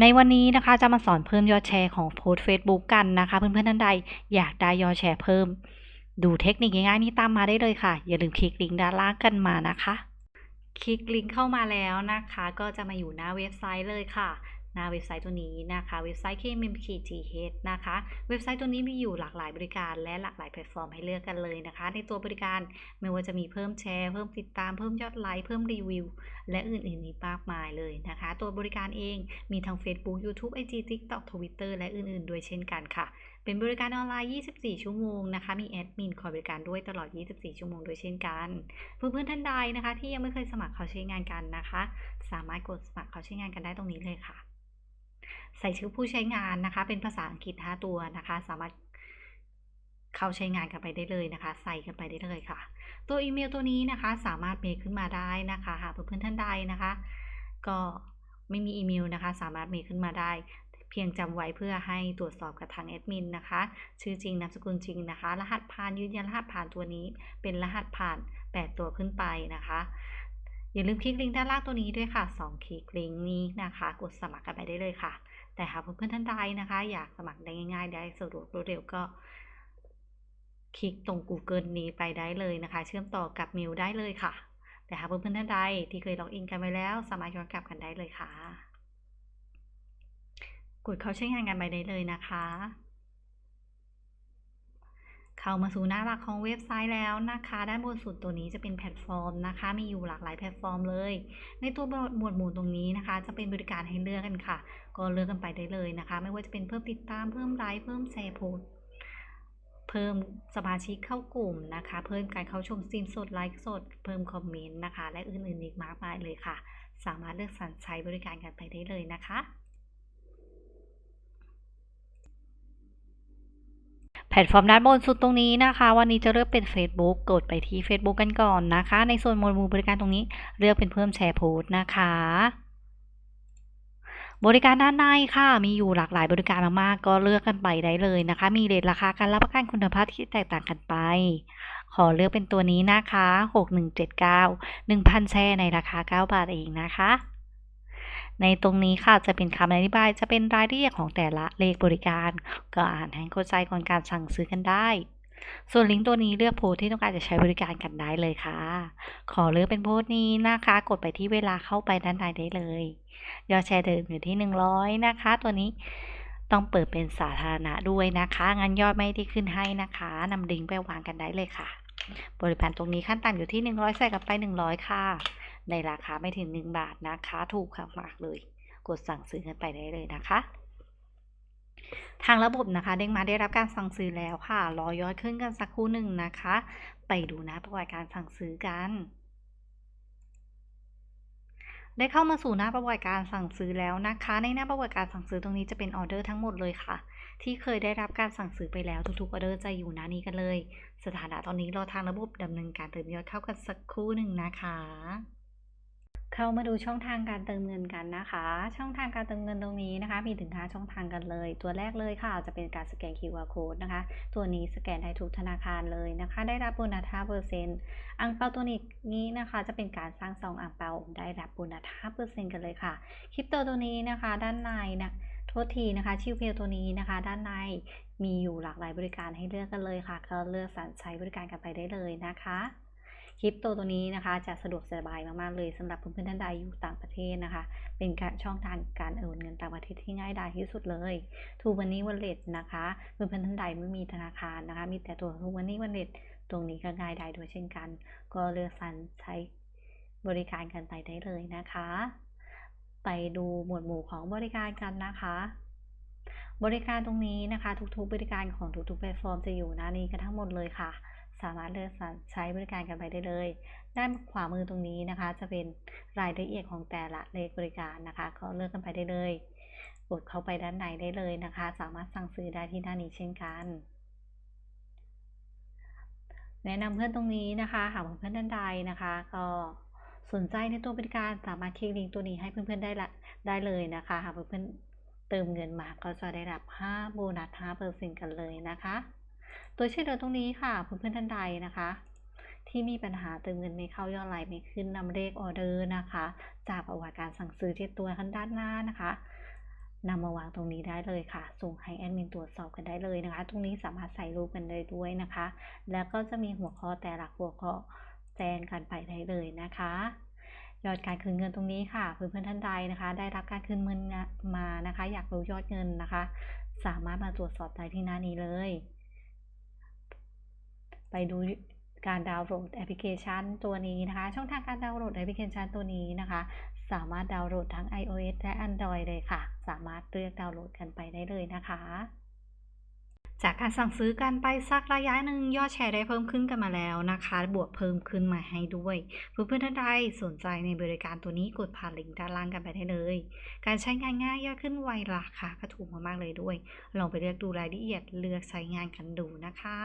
ในวันนี้นะคะจะมาสอนเพิ่มยอดแชร์ของโพสต์ Facebook กันนะคะ เพื่อนๆท่านใดอยากได้ยอดแชร์เพิ่ม ดูเทคนิคง่ายๆนี้ตามมาได้เลยค่ะ อย่าลืมคลิกลิงก์ด้านล่างกันมานะคะ คลิกลิงก์เข้ามาแล้วนะคะ ก็จะมาอยู่หน้าเว็บไซต์เลยค่ะ น้าเว็บไซต์ตัวนี้นะคะ เว็บไซต์ KMMKTH นะคะ เว็บไซต์ตัวนี้มีอยู่หลากหลายบริการและหลากหลายแพลตฟอร์มให้เลือกกันเลยนะคะ ในตัวบริการไม่ว่าจะมีเพิ่มแชร์ เพิ่มติดตาม เพิ่มยอดไลค์ เพิ่มรีวิว และอื่นๆอีกมากมายเลยนะคะ ตัวบริการเองมีทั้ง Facebook YouTube IG TikTok Twitter และอื่นๆ ด้วยเช่นกันค่ะเป็นบริการออนไลน์ 24 ชั่วโมงนะคะ มีแอดมินคอยบริการด้วยตลอด 24 ชั่วโมงด้วยเช่นกัน เพื่อนๆท่านใดนะคะ ที่ยังไม่เคยสมัครเขาใช้งานกันนะคะ สามารถกดสมัครเขาใช้งานกันได้ตรงนี้เลยค่ะ ใส่ชื่อผู้ใช้งานนะคะ เป็นภาษาอังกฤษ 5 ตัวนะคะ สามารถเข้าใช้งานกันไปได้เลยนะคะ ใส่กันไปได้เลยค่ะ ตัวอีเมลตัวนี้นะคะสามารถเมคขึ้นมาได้นะคะหากเพื่อนๆท่านใดนะคะ ก็ไม่มีอีเมลนะคะ สามารถเมคขึ้นมาได้ เพียงจำไว้เพื่อให้ตรวจสอบกับทางแอดมินนะคะ ชื่อจริงนามสกุลจริงนะคะ รหัสผ่านยืนยันรหัสผ่านตัวนี้ เป็นรหัสผ่าน 8 ตัวขึ้นไปนะคะอย่าลืมคลิกลิงก์ด้านล่างตัวนี้ด้วยค่ะ 2 คลิกลิงก์นี้นะคะ กดสมัครกันไปได้เลยค่ะ แต่หากเพื่อนๆท่านใดนะคะ อยากสมัครได้ง่ายๆ ได้สะดวกรวดเร็วก็ คลิกตรง Google นี้ไปได้เลยนะคะ เชื่อมต่อกับมิวได้เลยค่ะ แต่หากเพื่อนๆท่านใดที่เคยล็อกอินกันไปแล้ว สามารถย้อนกลับกันได้เลยค่ะ กดเข้าใช้งานกันไปได้เลยนะคะ เข้ามาสู่หน้าหลักของเว็บไซต์แล้วนะคะ ด้านบนสุดตัวนี้จะเป็นแพลตฟอร์มนะคะ มีอยู่หลากหลายแพลตฟอร์มเลย ในตัวหมวดหมู่ตรงนี้นะคะ จะเป็นบริการให้เลือกกันค่ะ ก็เลือกกันไปได้เลยนะคะ ไม่ว่าจะเป็นเพิ่มติดตาม เพิ่มไลค์ เพิ่มแชร์โพสเพิ่มสมาชิกเข้ากลุ่มนะคะ เพิ่มการเข้าชมสตรีมสดไลฟ์สด เพิ่มคอมเมนต์นะคะ และอื่นๆอีกมากมายเลยค่ะ สามารถเลือกสรรใช้บริการกันไปได้เลยนะคะ พลตฟอร์มด้านบนสุดตรงนี้นะคะ วันนี้จะเลือกเป็น Facebook กดไปที่ Facebook กันก่อนนะคะ ในส่วนหมวดหมู่บริการตรงนี้เลือกเป็นเพิ่มแชร์โพสต์นะคะ บริการด้านในค่ะมีอยู่หลากหลายบริการมากๆ ก็เลือกกันไปได้เลยนะคะ มีเรทราคาการรับประกันคุณภาพที่แตกต่างกันไป ขอเลือกเป็นตัวนี้นะคะ 6179 1,000 แชร์ในราคา 9 บาทเองนะคะ ในตรงนี้ค่ะจะเป็นคำอธิบายจะเป็นรายละเอียดของแต่ละเลขบริการ ก็อ่านให้เข้าใจก่อนการสั่งซื้อกันได้ ส่วนลิงก์ตัวนี้เลือกโพสที่ต้องการจะใช้บริการกันได้เลยค่ะ ขอเลือกเป็นโพสนี้นะคะ กดไปที่เวลาเข้าไปด้านในได้เลยยอดแชร์เดิมอยู่ที่ 100 นะคะ ตัวนี้ต้องเปิดเป็นสาธารณะด้วยนะคะ งั้นยอดไม่ได้ขึ้นให้นะคะนำลิงก์ไปวางกันได้เลยค่ะ บริการตรงนี้ขั้นต่ำอยู่ที่ 100 ใส่กลับไป 100 ค่ะ ในราคาไม่ถึง 1 บาทนะคะ ถูกมากเลย กดสั่งซื้อกันไปได้เลยนะคะ ทางระบบนะคะ เด้งมาได้รับการสั่งซื้อแล้วค่ะ รอย้อดขึ้นกันสักครู่หนึ่งนะคะ ไปดูนะประวัติการสั่งซื้อกันได้เข้ามาสู่หน้าประวัติการสั่งซื้อแล้วนะคะ ในหน้าประวัติการสั่งซื้อตรงนี้จะเป็นออเดอร์ทั้งหมดเลยค่ะ ที่เคยได้รับการสั่งซื้อไปแล้วทุกๆออเดอร์จะอยู่หน้านี้กันเลย สถานะตอนนี้รอทางระบบดำเนินการเติมยอดเข้ากันสักครู่หนึ่งนะคะ เข้ามาดูช่องทางการเติมเงินกันนะคะ ช่องทางการเติมเงินตรงนี้นะคะ มีถึง 5 ช่องทางกันเลย ตัวแรกเลยค่ะ จะเป็นการสแกน QR code นะคะ ตัวนี้สแกนได้ทุกธนาคารเลยนะคะ ได้รับโบนัส5%อังเปาตัวนี้นี้นะคะ จะเป็นการสร้างซองอังเปาได้รับโบนัส5%กันเลยค่ะ คริปโตตัวนี้นะคะ ด้านในนะโทษทีนะคะ ชิวเพลตัวนี้นะคะ ด้านในมีอยู่หลากหลายบริการให้เลือกกันเลยค่ะ ก็เลือกสรรใช้บริการกันไปได้เลยนะคะ คริปโตตัวนี้นะคะ จะสะดวกสบายมากๆเลยสำหรับเพื่อนๆท่านใดอยู่ต่างประเทศนะคะ เป็นการช่องทางการโอนเงินต่างประเทศที่ง่ายดายที่สุดเลยทูวันนี้วันเลทนะคะเพื่อนๆท่านใดไม่มีธนาคารนะคะ มีแต่ตัวทูวันนี้วันเลทตรงนี้ก็ง่ายดายด้วยเช่นกัน ก็เลือกสรรใช้บริการกันไปได้เลยนะคะ ไปดูหมวดหมู่ของบริการกันนะคะ บริการตรงนี้นะคะ ทุกๆ บริการของทุกๆแพลตฟอร์มจะอยู่หน้านี้กันทั้งหมดเลยค่ะ สามารถเลือกใช้บริการกันไปได้เลย ด้านขวามือตรงนี้นะคะ จะเป็นรายละเอียดของแต่ละเลขบริการนะคะ ก็เลือกกันไปได้เลย กดเข้าไปด้านในได้เลยนะคะ สามารถสั่งซื้อได้ที่หน้านี้เช่นกันแนะนำเพื่อนตรงนี้นะคะหากเพื่อนท่านใดนะคะ ก็สนใจในตัวบริการสามารถคลิกลิงก์ตัวนี้ให้เพื่อนๆได้ละได้เลยนะคะหากเพื่อนๆเติมเงินมาก็จะได้รับ 5 โบนัส 5%กันเลยนะคะ ตัวชื่อเดินตรงนี้ค่ะเพื่อนๆท่านใดนะคะ ที่มีปัญหาเติมเงินไม่เข้ายอดไลน์ไม่ขึ้นนำเลขออเดอร์นะคะ จากประวัติการสั่งซื้อที่ตัวข้างด้านหน้านะคะนำมาวางตรงนี้ได้เลยค่ะ ส่งให้แอดมินตรวจสอบกันได้เลยนะคะ ตรงนี้สามารถใส่รูปกันได้ด้วยนะคะ แล้วก็จะมีหัวข้อแต่ละหัวข้อแจ้งกันไปได้เลยนะคะ ยอดการคืนเงินตรงนี้ค่ะ เพื่อนๆท่านใดนะคะ ได้รับการคืนเงินมานะคะ อยากรู้ยอดเงินนะคะ สามารถมาตรวจสอบได้ที่หน้านี้เลย ไปดูการดาวน์โหลดแอปพลิเคชันตัวนี้นะคะ ช่องทางการดาวน์โหลดแอปพลิเคชันตัวนี้นะคะ สามารถดาวน์โหลดทั้ง iOS และ Android เลยค่ะ สามารถเลือกดาวน์โหลดกันไปได้เลยนะคะ จากการสั่งซื้อกันไปสักระยะหนึ่งยอดแชร์ได้เพิ่มขึ้นกันมาแล้วนะคะ บวกเพิ่มขึ้นมาให้ด้วยเพื่อนๆท่านใดสนใจในบริการตัวนี้กดผ่านลิงก์ด้านล่างกันไปได้เลย การใช้งานง่ายยอดขึ้นไวราคาก็ถูกมากๆเลยด้วย ลองไปเลือกดูรายละเอียดเลือกใช้งานกันดูนะคะ